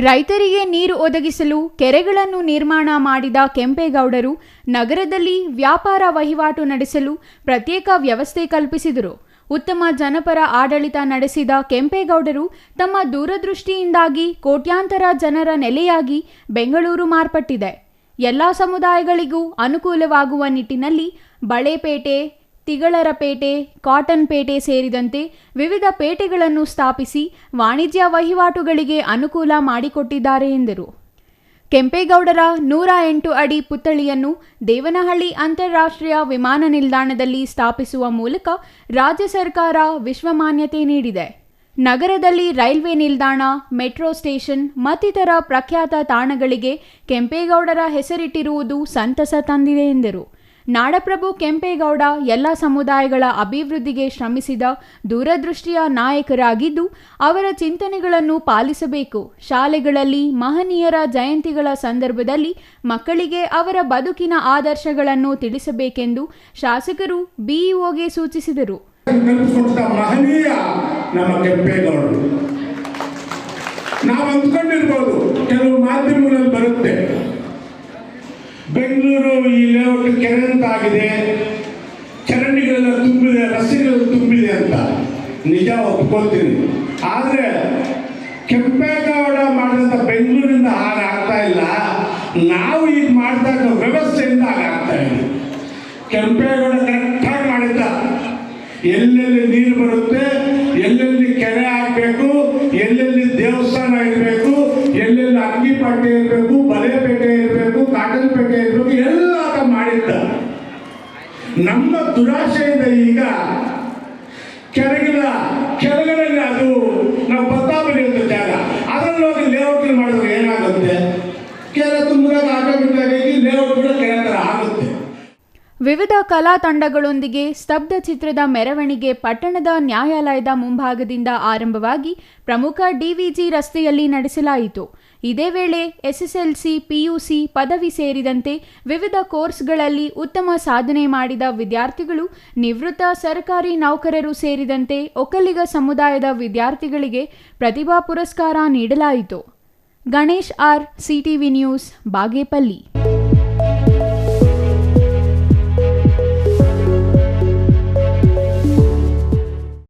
ರೈತರಿಗೆ ನೀರು ಒದಗಿಸಲು ಕೆರೆಗಳನ್ನು ನಿರ್ಮಾಣ ಮಾಡಿದ ಕೆಂಪೇಗೌಡರು ನಗರದಲ್ಲಿ ವ್ಯಾಪಾರ ವಹಿವಾಟು ನಡೆಸಲು ಪ್ರತ್ಯೇಕ ವ್ಯವಸ್ಥೆ ಕಲ್ಪಿಸಿದರು. ಉತ್ತಮ ಜನಪರ ಆಡಳಿತ ನಡೆಸಿದ ಕೆಂಪೇಗೌಡರು ತಮ್ಮ ದೂರದೃಷ್ಟಿಯಿಂದಾಗಿ ಕೋಟ್ಯಾಂತರ ಜನರ ನೆಲೆಯಾಗಿ ಬೆಂಗಳೂರು ಮಾರ್ಪಟ್ಟಿದೆ. ಎಲ್ಲ ಸಮುದಾಯಗಳಿಗೂ ಅನುಕೂಲವಾಗುವ ನಿಟ್ಟಿನಲ್ಲಿ ಬಳೆಪೇಟೆ ತಿಗಳರಪೇಟೆ ಕಾಟನ್ ಪೇಟೆ ಸೇರಿದಂತೆ ವಿವಿಧ ಪೇಟೆಗಳನ್ನು ಸ್ಥಾಪಿಸಿ ವಾಣಿಜ್ಯ ವಹಿವಾಟುಗಳಿಗೆ ಅನುಕೂಲ ಮಾಡಿಕೊಟ್ಟಿದ್ದಾರೆ ಎಂದರು. ಕೆಂಪೇಗೌಡರ ನೂರ ಎಂಟು ಅಡಿ ಪುತ್ಥಳಿಯನ್ನು ದೇವನಹಳ್ಳಿ ಅಂತಾರಾಷ್ಟ್ರೀಯ ವಿಮಾನ ನಿಲ್ದಾಣದಲ್ಲಿ ಸ್ಥಾಪಿಸುವ ಮೂಲಕ ರಾಜ್ಯ ಸರ್ಕಾರ ವಿಶ್ವಮಾನ್ಯತೆ ನೀಡಿದೆ. ನಗರದಲ್ಲಿ ರೈಲ್ವೆ ನಿಲ್ದಾಣ, ಮೆಟ್ರೋ ಸ್ಟೇಷನ್ ಮತ್ತಿತರ ಪ್ರಖ್ಯಾತ ತಾಣಗಳಿಗೆ ಕೆಂಪೇಗೌಡರ ಹೆಸರಿಟ್ಟಿರುವುದು ಸಂತಸ ತಂದಿದೆ ಎಂದರು. ನಾಡಪ್ರಭು ಕೆಂಪೇಗೌಡ ಎಲ್ಲ ಸಮುದಾಯಗಳ ಅಭಿವೃದ್ಧಿಗೆ ಶ್ರಮಿಸಿದ ದೂರದೃಷ್ಟಿಯ ನಾಯಕರಾಗಿದ್ದು, ಅವರ ಚಿಂತನೆಗಳನ್ನು ಪಾಲಿಸಬೇಕು. ಶಾಲೆಗಳಲ್ಲಿ ಮಹನೀಯರ ಜಯಂತಿಗಳ ಸಂದರ್ಭದಲ್ಲಿ ಮಕ್ಕಳಿಗೆ ಅವರ ಬದುಕಿನ ಆದರ್ಶಗಳನ್ನು ತಿಳಿಸಬೇಕೆಂದು ಶಾಸಕರು ಬಿಇಒಗೆ ಸೂಚಿಸಿದರು. ಕೆಲವು ಮಾಧ್ಯಮಗಳಲ್ಲಿ ಬರುತ್ತೆ ಬೆಂಗಳೂರು ಈ ಲೇಔಟ್ ಆಗಿದೆ ಚರಂಡಿಗಳೆಲ್ಲ ತುಂಬಿದೆ ರಸ್ತೆಗಳು ತುಂಬಿದೆ ಅಂತ ನಿಜ ಒಪ್ಕೊಳ್ತೀನಿ. ಆದರೆ ಕೆಂಪೇಗೌಡ ಮಾಡಿದಂಥ ಬೆಂಗಳೂರಿಂದ ಹಾಗಾಗ್ತಾ ಇಲ್ಲ. ನಾವು ಈಗ ಮಾಡ್ತಾ ವ್ಯವಸ್ಥೆಯಿಂದ ಹಾಗಾಗ್ತಾ ಇದೆ. ಕೆಂಪೇಗೌಡ ಕರೆಕ್ಟಾಗಿ ಮಾಡಿದ್ದ. ಎಲ್ಲೆಲ್ಲಿ ನೀರು ಬರುತ್ತೆ, ಎಲ್ಲೆಲ್ಲಿ ಕೆರೆ ಹಾಕಬೇಕು, ಎಲ್ಲೆಲ್ಲಿ ದೇವಸ್ಥಾನ ಇರಬೇಕು, ಎಲ್ಲೆಲ್ಲಿ ಅಂಗಿ ಪಟ್ಟೆ ಇರಬೇಕು ಬಲೆ ಪೇಟೆ ಇರಬೇಕು ಕಾಟನ್ ಪೇಟೆ ಇರಬೇಕು ಎಲ್ಲ ಆತ ಮಾಡಿದ್ದ ನಮ್ಮ ದುರಾಶೆಯಿಂದ ಈಗ ವಿವಿಧ ಕಲಾ ತಂಡಗಳೊಂದಿಗೆ ಸ್ತಬ್ಧ ಚಿತ್ರದ ಮೆರವಣಿಗೆ ಪಟ್ಟಣದ ನ್ಯಾಯಾಲಯದ ಮುಂಭಾಗದಿಂದ ಆರಂಭವಾಗಿ ಪ್ರಮುಖ ಡಿವಿಜಿ ರಸ್ತೆಯಲ್ಲಿ ನಡೆಸಲಾಯಿತು. ಇದೇ ವೇಳೆ ಎಸ್ಎಸ್ಎಲ್ಸಿ, ಪಿಯುಸಿ ಪದವಿ ಸೇರಿದಂತೆ ವಿವಿಧ ಕೋರ್ಸ್ಗಳಲ್ಲಿ ಉತ್ತಮ ಸಾಧನೆ ಮಾಡಿದ ವಿದ್ಯಾರ್ಥಿಗಳು, ನಿವೃತ್ತ ಸರ್ಕಾರಿ ನೌಕರರು ಸೇರಿದಂತೆ ಒಕ್ಕಲಿಗ ಸಮುದಾಯದ ವಿದ್ಯಾರ್ಥಿಗಳಿಗೆ ಪ್ರತಿಭಾ ಪುರಸ್ಕಾರ ನೀಡಲಾಯಿತು. Ganesh R, CTV news, Bagepalli.